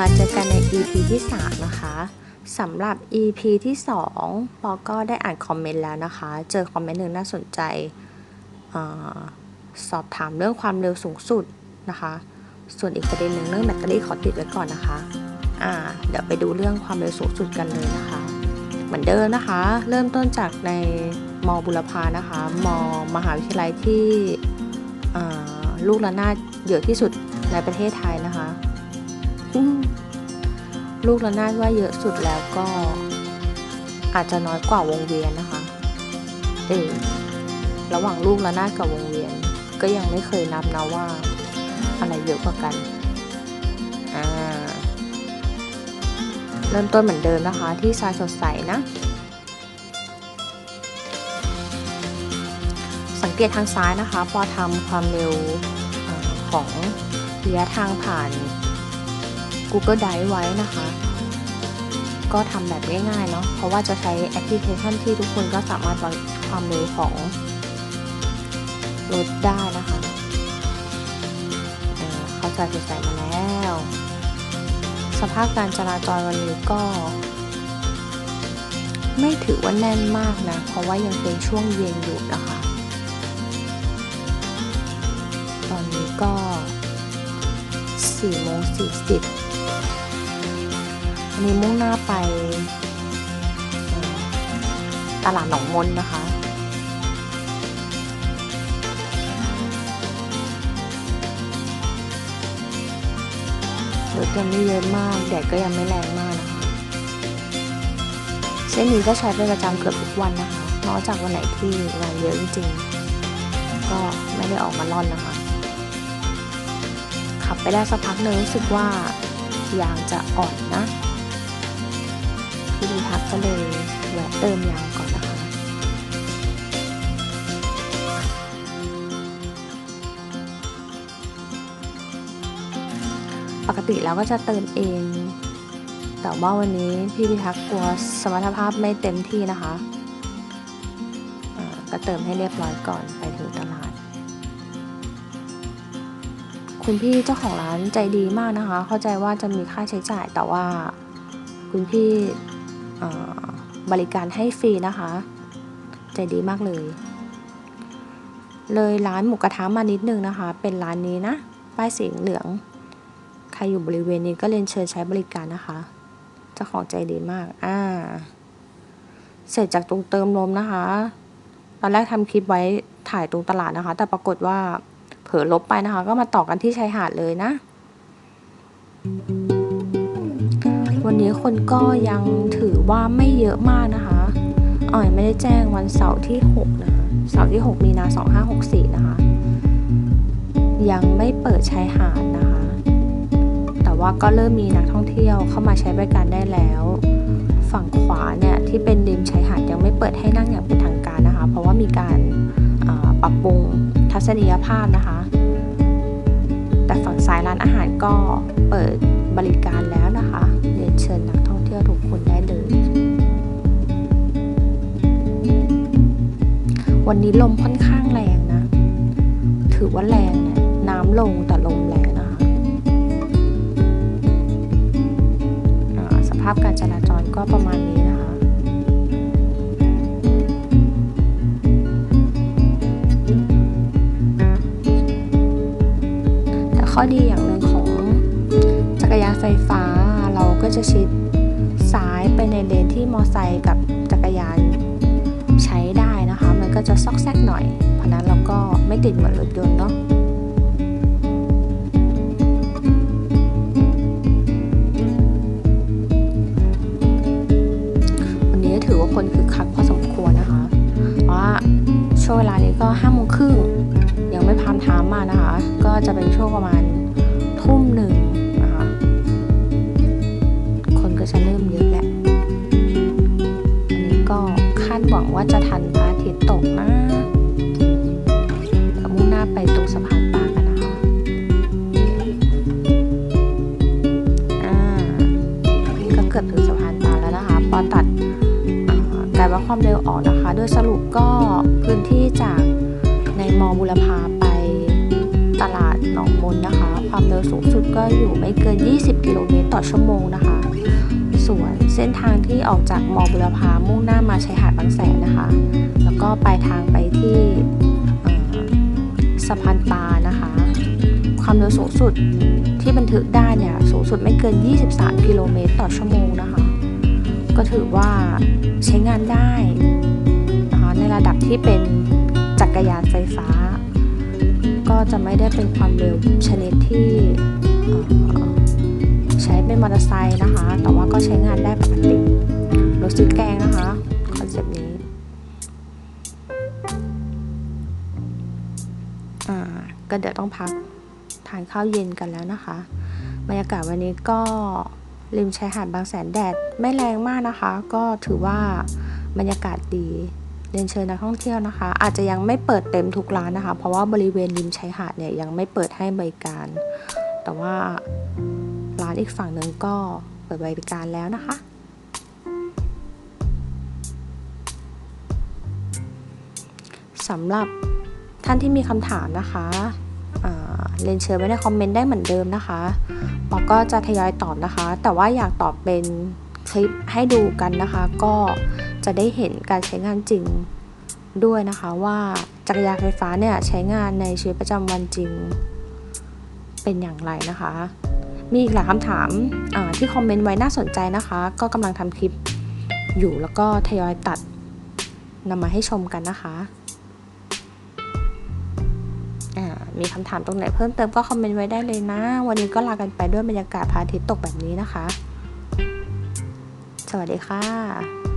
มาเจอกันใน EP ที่ 3 นะคะสำหรับ EP ที่ 2 ปอก็ได้อ่านคอมเมนต์แล้วนะคะ เจอคอมเมนต์หนึ่งน่าสนใจอสอบถามเรื่องความเร็วสูงสุดนะคะ ส่วนอีกประเด็นหนึ่งเรื่องแบตเตอรี่ขอติดไว้ก่อนนะคะอ่าเดี๋ยวไปดูเรื่องความเร็วสูงสุดกันเลยนะคะ เหมือนเดิมนะคะ เริ่มต้นจากในมบุรพานะคะมมหาวิทยาลัยที่ลูกระนาดเยอะที่สุดในประเทศไทยนะคะ อืม ลูกระนาดว่าเยอะสุดแล้วก็ อาจจะน้อยกว่าวงเวียนนะคะ เออระหว่างลูกระนาดกับวงเวียน ก็ยังไม่เคยนับนะว่า อะไรเยอะกว่ากันอ่าเริ่มต้นเหมือนเดิมนะคะ ที่ทรายสดใสนะ สังเกตทางซ้ายนะคะ พอทำความเร็วของระยะทางผ่าน Google Drive ไว้นะคะ ก็ทำแบบง่ายๆเนาะเพราะว่าจะใช้แอปพลิเคชันที่ทุกคนก็สามารถวัดความเร็วของรถได้นะคะเออเขาใส่ใส่มาแล้ว สภาพการจราจรวันนี้ก็ ไม่ถือว่าแน่นมากนะ เพราะว่ายังเป็นช่วงเย็นอยู่นะคะ ตอนนี้ก็4โมง40 อันนี้มุ่งหน้าไป ตลาดหนองมนนะคะรถยังไม่เยอะมาก แดดก็ยังไม่แรงมากนะคะ เส้นนี้ก็ใช้เป็นประจำเกือบทุกวันนะคะ นอกจากวันไหนที่งานเยอะจริงๆ ก็ไม่ได้ออกมาล่อนนะคะ ขับไปได้สักพักนึงรู้สึกว่ายางจะอ่อนนะ พี่ดีทักก็เลยแวะเติมยางก่อนนะคะ ปกติแล้วก็จะเติมเอง แต่ว่าวันนี้พี่พิทักษ์กลัวสมรรถภาพไม่เต็มที่นะคะก็เติมให้เรียบร้อยก่อนไปถึงตลาด คุณพี่เจ้าของร้านใจดีมากนะคะ เข้าใจว่าจะมีค่าใช้จ่ายแต่ว่าคุณพี่ บริการให้ฟรีนะคะ ใจดีมากเลย เลยร้านหมูกระทะมานิดนึงนะคะ เป็นร้านนี้นะ ป้ายสีเหลือง ใครอยู่บริเวณนี้ก็เรียนเชิญใช้บริการนะคะเจ้าของใจดีมาก อ่า เสร็จจากตรงเติมลมนะคะ ตอนแรกทำคลิปไว้ถ่ายตรงตลาดนะคะ แต่ปรากฏว่าเผลอลบไปนะคะ ก็มาต่อกันที่ชายหาดเลยนะวัน นี้คนก็ยังถือว่าไม่เยอะมากนะคะอ่อยไม่ได้แจ้งวันเสาร์ที่ 6 นะคะ เสาร์ที่ 6 มีนา 2564 นะคะ ยังไม่เปิดชายหาดนะคะ แต่ว่าก็เริ่มมีนักท่องเที่ยวเข้ามาใช้บริการได้แล้ว ฝั่งขวาเนี่ยที่เป็นริมชายหาดยังไม่เปิดให้นั่งอย่างเป็นทางการนะคะ เพราะว่ามีการาปรับปรุงทัศนียภาพนะคะ แต่ฝั่งซ้ายร้านอาหารก็เปิดบริการแล้วนะคะ เรียนเชิญนักท่องเที่ยวทุกคนได้เลย วันนี้ลมค่อนข้างแรงนะ ถือว่าแรงเนี่ยน้ำลงแต่ลมแรงนะคะอ่าสภาพการจราจรก็ประมาณนี้นะคะแต่ข้อดีอย่างหนึ่งของจักรยานไฟฟ้า ก็จะชิดซ้ายไปในเลนที่มอไซค์กับจักรยานใช้ได้นะคะ มันก็จะซอกแซกหน่อย เพราะนั้นเราก็ไม่ติดเหมือนรถยนต์เนาะวันนี้ถือว่าคนคึกคักพอสมควรนะคะเพราะว่าช่วงเวลานี้ก็ห้าโมงครึ่งยังไม่พามไทามมานะคะ ก็จะเป็นช่วงประมาณทุ่มหนึ่ง จะเริ่มเยอะแหละอันนี้ก็คาดหวังว่าจะทันพระอาทิตย์ตกนะเดี๋ยวมุ่งหน้าไปตรงสะพานปลากันนะคะอ่านี่ก็เกือบถึงสะพานปลาแล้วนะคะพอตัดอ่าการวัดความเร็วออกนะคะ โดยสรุปก็พื้นที่จากในมอบุรพาไปตลาดหนองมนนะคะ ความเร็วสูงสุดก็อยู่ไม่เกิน 20 กิโลเมตรต่อชั่วโมงนะคะ สวน เส้นทางที่ออกจากมอบุรพามุ่งหน้ามาชายหาดบางแสนนะคะ แล้วก็ปลายทางไปที่สะพานปลานะคะ ความเร็วสูงสุดที่บันทึกได้เนี่ยสูงสุดไม่เกิน 23 กิโลเมตรต่อชั่วโมงนะคะ ก็ถือว่าใช้งานได้นะคะในระดับที่เป็นจักรยานไฟฟ้า ก็จะไม่ได้เป็นความเร็วชนิดที่ใช้เป็นมอเตอร์ไซค์นะคะ ก็เดี๋ยวต้องพักทานข้าวเย็นกันแล้วนะคะ บรรยากาศวันนี้ก็ริมชายหาดบางแสนแดดไม่แรงมากนะคะ ก็ถือว่าบรรยากาศดีเรียนเชิญนักท่องเที่ยวนะคะ อาจจะยังไม่เปิดเต็มทุกร้านนะคะ เพราะว่าบริเวณริมชายหาดเนี่ยยังไม่เปิดให้บริการ แต่ว่าร้านอีกฝั่งหนึ่งก็เปิดบริการแล้วนะคะสำหรับท่านที่มีคำถามนะคะ เรียนเชิญไว้ในคอมเมนต์ได้เหมือนเดิมนะคะปอก็จะทยอยตอบนะคะ แต่ว่าอยากตอบเป็นคลิปให้ดูกันนะคะ ก็จะได้เห็นการใช้งานจริงด้วยนะคะว่าจักรยานไฟฟ้าเนี่ยใช้งานในชีวิตประจำวันจริงเป็นอย่างไรนะคะ มีอีกหลายคำถามที่คอมเมนต์ไว้น่าสนใจนะคะ ก็กำลังทำคลิปอยู่แล้วก็ทยอยตัดนำมาให้ชมกันนะคะ มีคำถามตรงไหนเพิ่มเติมก็คอมเมนต์ไว้ได้เลยนะ วันนี้ก็ลากันไปด้วยบรรยากาศพระอาทิตย์ตกแบบนี้นะคะ สวัสดีค่ะ